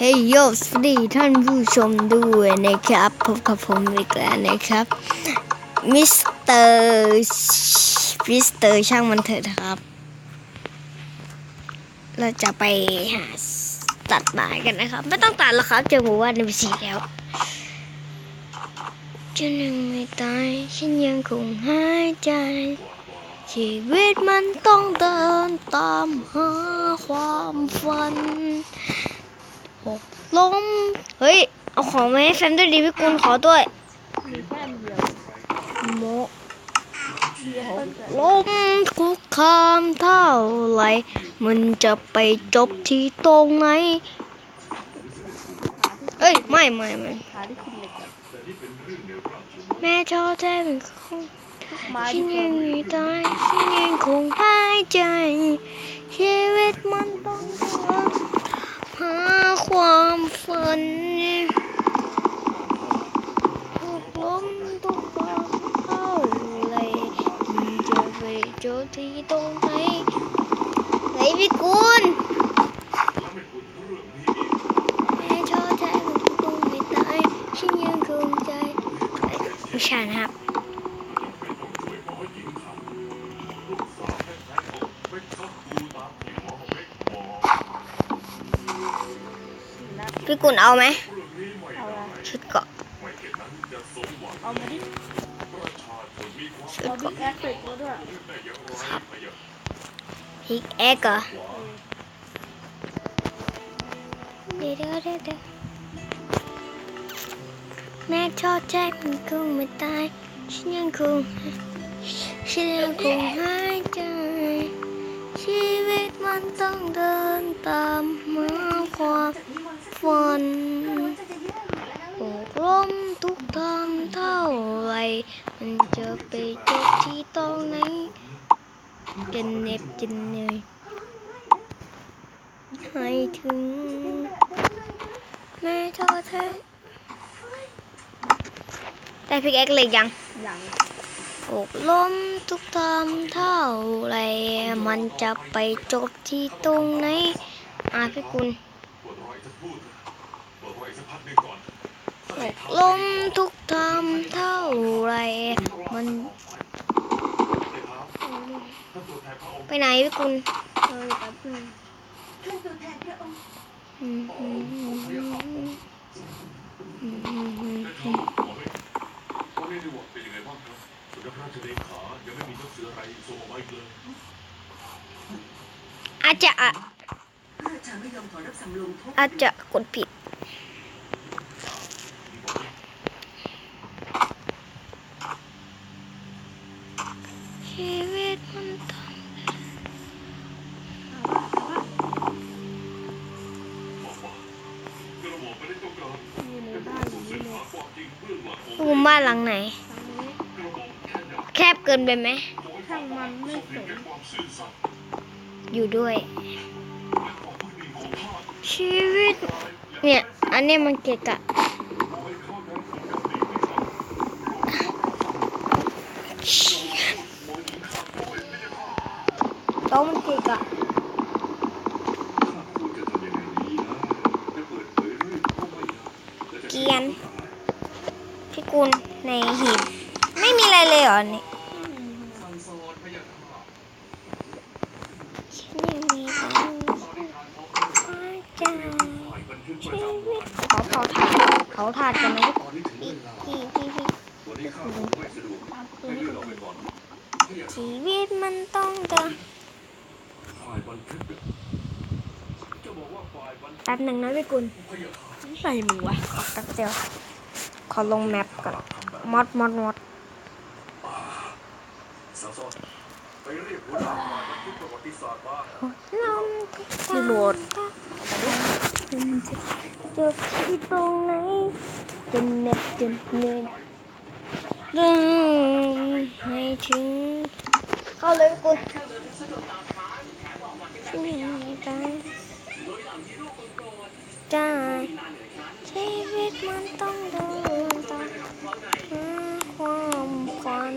เฮ้ยโยสวัสดีท่านผู้ชมด้วยนะครับพบกับผมอีกแล้วนะครับมิสเตอร์มิสเตอร์ช่างมันเถิดครับ เราจะไปหาตัดไม้กันนะครับ ไม่ต้องตัดหรอกครับเจอหมู่บ้านในปีสีแล้วจะหนึ่งไม่ตายฉันยังคงหายใจชีวิตมันต้องเดินตามหาความฝัน กล้มเฮ้ย เอาของมาให้แฟมด้วยดิพี่กุลขอด้วยมีแค่เดียวโมล้มคุกคามเท่าไร มันจะไปจบที่ตรงไหน เอ้ย ไม่ไม่ไม่ขาที่คุณเหล็กอะแม่ชอบแท้เป็นคงไม้ฉัที่นเคยัยงมีตายฉันยังคงหายใจ ชีวิตมันต้องเดินหา ความฝันถูกล้มทุกความ พี่กุลเอาไหมเอาละชุดเกราะเอามาดิชุดเอาเกบิ๊ราะกแอคเสร็จแล้วด้วยพิกแอคเหรอเดี๋ยวเดี๋ยวเดี๋ยวเดี๋ยวแม่ชอบแจ็คมันคงไม่ตายฉันยังคงฉันยังคงหายใจชีวิตมันต้องเดินตามหาความ ฝันโอกล้มทุกทางเท่าไรมันจะไปจบที่ตรงไหนจะเหน็บจะเหนื่อยให้ถึง แม่ท้อแท้ได้พิกแอคเลยยังอย่างอกล้มทุกทางเท่าไร มันจะไปจบที่ตรงไหนอาพี่กุลอก ล้มทุกทางเท่าไร มัน ไปไหนพี่กุลเออแป๊บนึงอืมอืมอืมอืมอืมอืมอืมก็เรียกได้ว่าเป็นยังไงบ้างครั หลังไหน แคบเกินไปไหมขอให้ช่างมันไม่สนอยู่ด้วย ชีวิต เนี่ย อันนี้มันเกะกะต้องมันเกะกะข้าควรจะทำยังไงดีนะจะเปิดเผยเรื่องก็ไม่ได้และจะเกรียน พี่กุลในหีบไม่มีอะไรเลยเหรอนี่สั่งสอนพยาค่ะฉันยังมีต้องหายใจฝ่ายบันทึกประจำวันขอเผาถ่านเผาถ่านกันนะตอนนี้ถึงเวลาพี่พี่พี่วันนี้ข้าคงไม่สะดวกให้เลื่อนออกไปก่อนพยาค่ะชีวิตมันต้องเดินฝ่ายบันทึกอะจะบอกว่าฝ่ายบันทึกแป๊บหนึ่งนะพี่กุลพยาค่ะใส่หมูวะแป๊บเดียว ขอลงแมปก่อนทำแบบมอดมอดมอดสาวซอนไปเรียกหัวหน้าฝ่ายบันทึกประวัติศาสตร์มาลมรีโมทมันจะจบที่ตรงไหนจะเหน็บจะเหนื่อยเรื่องให้ถึงเข้าเลยพี่กุลฉันยังไม่ตายได้ชีวิตมันต้องเดินตามหาความฝัน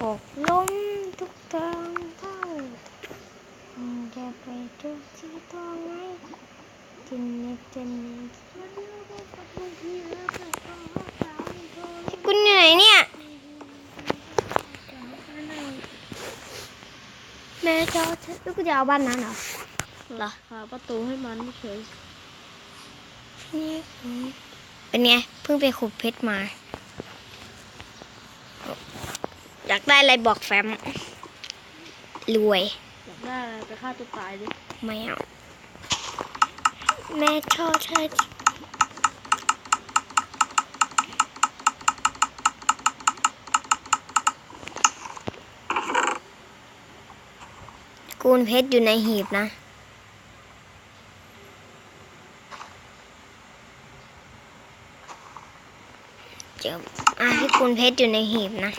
หกล้มทุกทางเท่าจะไปจบที่ตรงไหน จินเนตจินเนตคุณอยู่ไหนเนี่ย แม่จอฉันลูก จะเอาบ้านนั้นเหรอเหรอหาประตูให้มันเฉยนี่เป็นไงเพิ่งไปขุดเพชรมา อยากได้อะไรบอกแฟมรวย อยากได้อะไรไปฆ่าตัวตายดิไม่เอาแม่ชอบเธ กูนเพชรอยู่ในหีบนะเจออะพี่กูนเพชรอยู่ในหีบนะ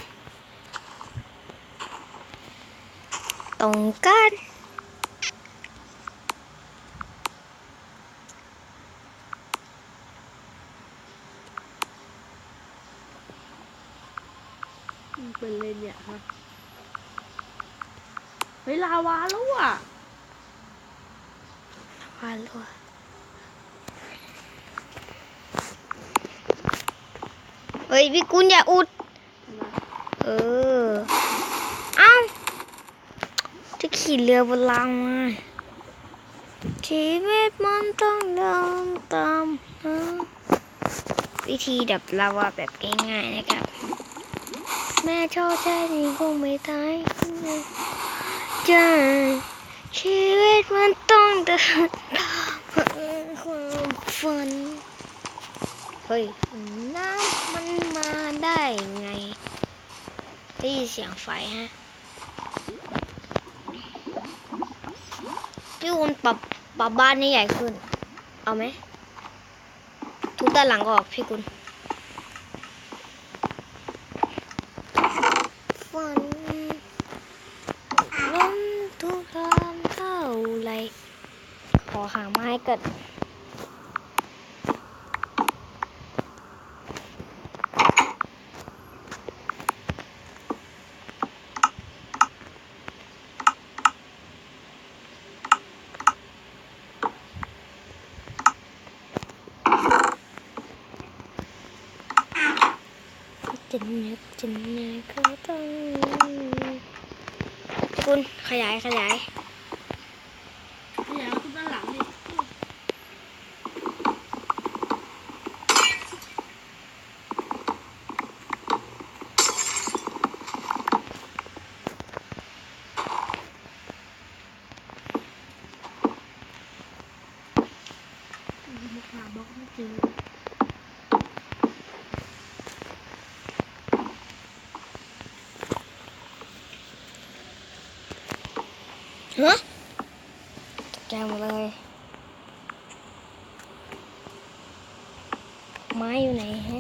ตรงกันเป็นเลยเนี่ยฮะ ฮ้ยลาวาแล้วอะวาลัวเฮ้ยพี่กุลอย่าอุดนะเออ เอ้า จะขี่เรือบนรางมาชีวิตมันต้องเดินตามหาวิธีดับลาวาแบบง่ายๆนะครับ แม่ชอบแค่นี้คงไม่ตาย ใจ ชีวิตมันต้องเดินตามความฝันเฮ้ยน้ำมันมาได้ไงได้ยินเสียงไฟฮะพี่คุณปรับปรับบ้านนี่ใหญ่ขึ้น เอาไหมทุบด้านหลังออกพี่คุณฝันล้มทุกทางเท่าไร ขอ หาไม้ก่อนจะนึกจะนึกก็ต้องคุณขยายขยายคุณด้านหลังดิ หาบล็อกไม่เจอ ฮะแกหมดเลยไม้อยู่ไหนฮะ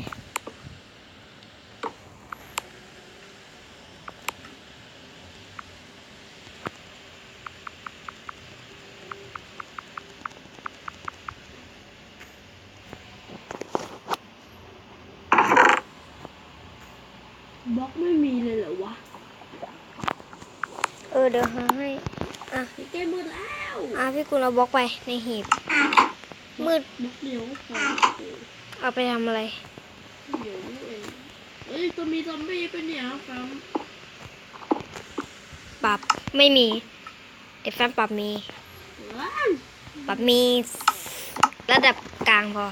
บล็ อกไม่มีเลยเหรอวะเออเดี๋ยวหาให้อะเกมมืดแล้วอะพี่กุลเอาบล็อกไปในหีบ มืดบล็อกเดียวพอเอาไปทำอะไรเดี๋ยวนี่เองเอ้ยตัวมีซอมบี้เป็นเนี่ยครับปรับไม่มีเดี๋ยวแฟนปรับมีว้าวปรับมีระดับกลางพอ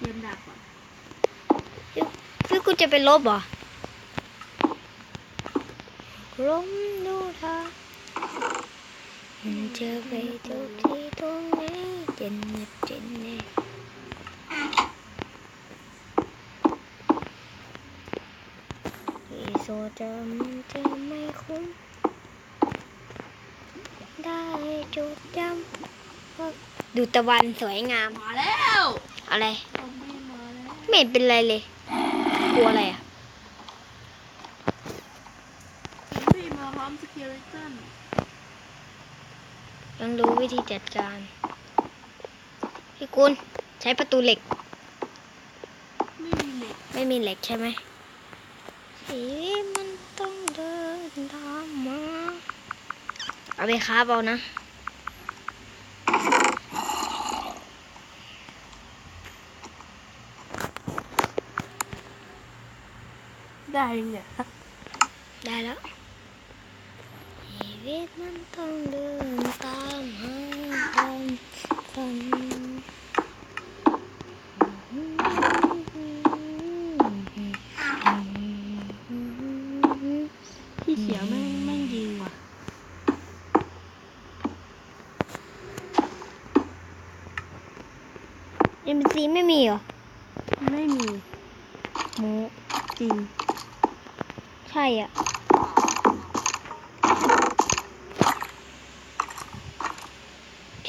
เรียนดักก่อนพี่กุลจะไปลบเหรอล้มดูทาง มันจะไปทุกที่ตรงไหนเจนเน็ตเจนเน็ตอีโซจะมันจะไม่คุ้มได้จุดจำดูตะวันสวยงาม มาแล้ว อะไรซอมบี้มาแล้วไม่เห็นเป็นไรเลย กลัวอะไรอะซอมบี้มาพร้อมสกิลิตัน ต้องรู้วิธีจัดการ พี่กุลใช้ประตูเหล็ก ไม่มีเหล็ก ไม่มีเหล็กใช่ไหมเอ๊ะมันต้องเดินตามมา เอาไปค้าเอานะได้เนี่ยได้แล้ว วิตมันต้องเดินตามหาความฝันพี่เขียวแม่งแม่งยิงว่ะเอ็มซีไม่มีเหรอ ไม่มีหมูจริง ใช่อะ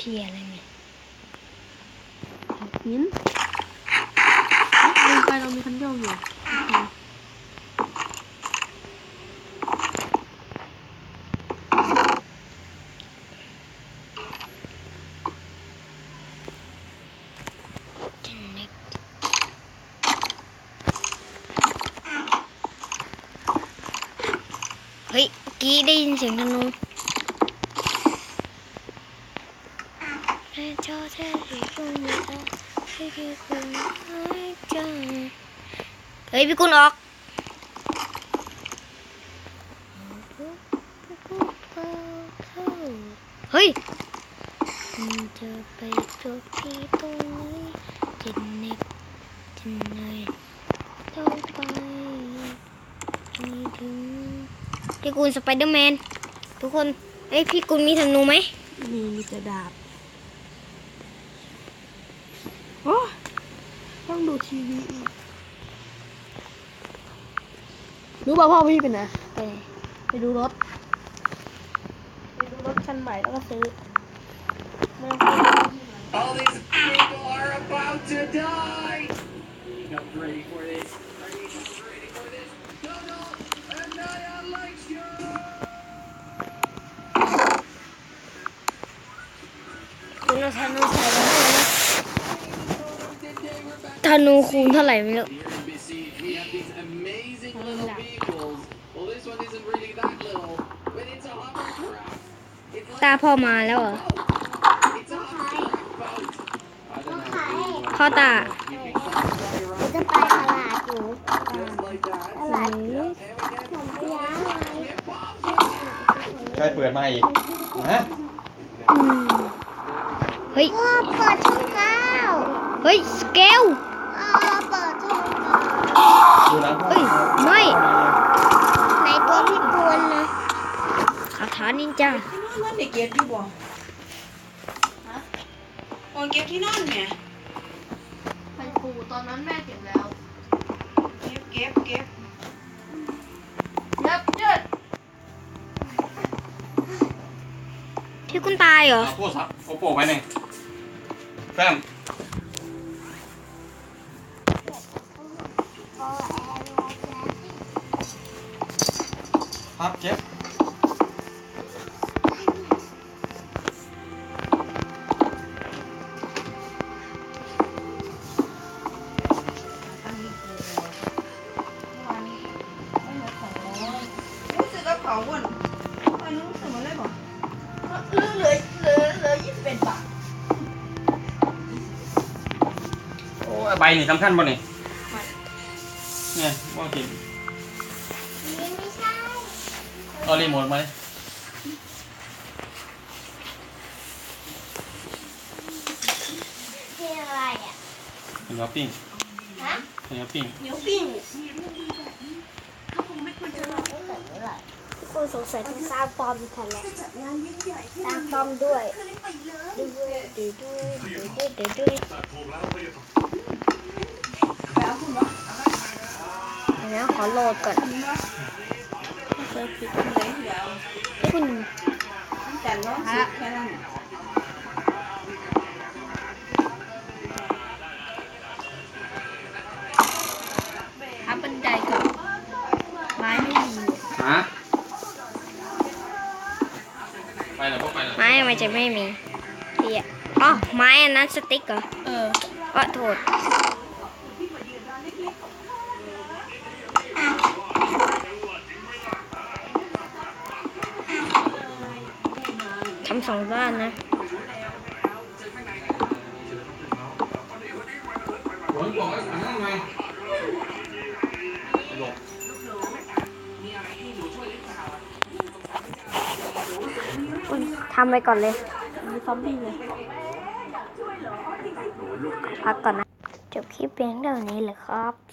เพียอะไรเนี่ยหินลงไปเรามีคันโยกอยู่โอเคเทนนิคเฮ้ยเมื่อกี้ได้ยินเสียงธนูแค่ชอบแค่ที่คุณไม่ได้ ให้แค่คุณหายใจเฮ้ยพี่กุลออกเฮ้ยมันจะไปจบที่ตรงนี้จะเน็บจะเหนื่อยต้องไปให้ถึงพี่กุลสไปเดอร์แมนทุกคนเอ้ยพี่กุลมีธนูไหมมีมีแต่ดาบโอ้ ต้องดูทีวีอีก รู้ป่ะพ่อพี่เป็นไงไปไหนไปดูรถ ไปดูรถคันใหม่แล้วก็ซื้อ นูคูณเท่าไหร่ไม่รู้ here in Besiege. We have these amazing little vehicles. Well, this one isn't really that little, but it's a hovercraft. It's like ตาพ่อมาแล้วเหรอ a boat. It's a hovercraft boat. I don't know how to do it. พ่อตา You can fly around จะไปตลาดอยู่ just like that. ตลาด And we get ผมไปย้ายมา we have bombs. ใครเปิดมาอีกฮะเฮ้ยพ่อเปิดช่องเก้าเฮ้ยสเกลพ่อ เปิดช่องเก้าดูหลังพ่อเฮ้ยไม่ในตัวพี่กวนนะคาถานินจาที่นอนมันได้เก็บอยู่บ่ฮะโอนเก็บที่นอนเนี่ยไปปูตอนนั้นแม่เก็บแล้ว เก็บเก็บเก็บยับยืดที่คุณตายเหรอเอาโป้ซับโอโป้ไปหนึ่งแฟม ใบนี่สำคัญป่ะนี่เนี่ยว่ากินนี่ไม่ใช่เอารีโมทมาเลยที่อะไรอะเห็นว่าปิ้งฮะเห็นว่าปิ้งเหนียวปิ้งคุณสงสัยต้องสร้างปอมทันแหละสร้างปอมด้วยดูด้วยดูด้วยดูด้วยดูด้วยตัดถูกแล้วไเดี๋ยวขอโหลดก่อนเคยผิดคุณเลยเดี๋ยวคุณจันร้องสิแค่นั้นทับบันไดกับไม้ไม่มีฮะไปแล้วพวกไปแล้วไม้ทำไมจะไม่มีเพียอ๋อไม้อันนั้นสติ๊กเหรอเอออ๋อโทษ สองบ้านนะทำไทำไปก่อนเลยมีซอมบี้เลยพักก่อนนะ จบคลิปเพียงเท่านี้เลยครับ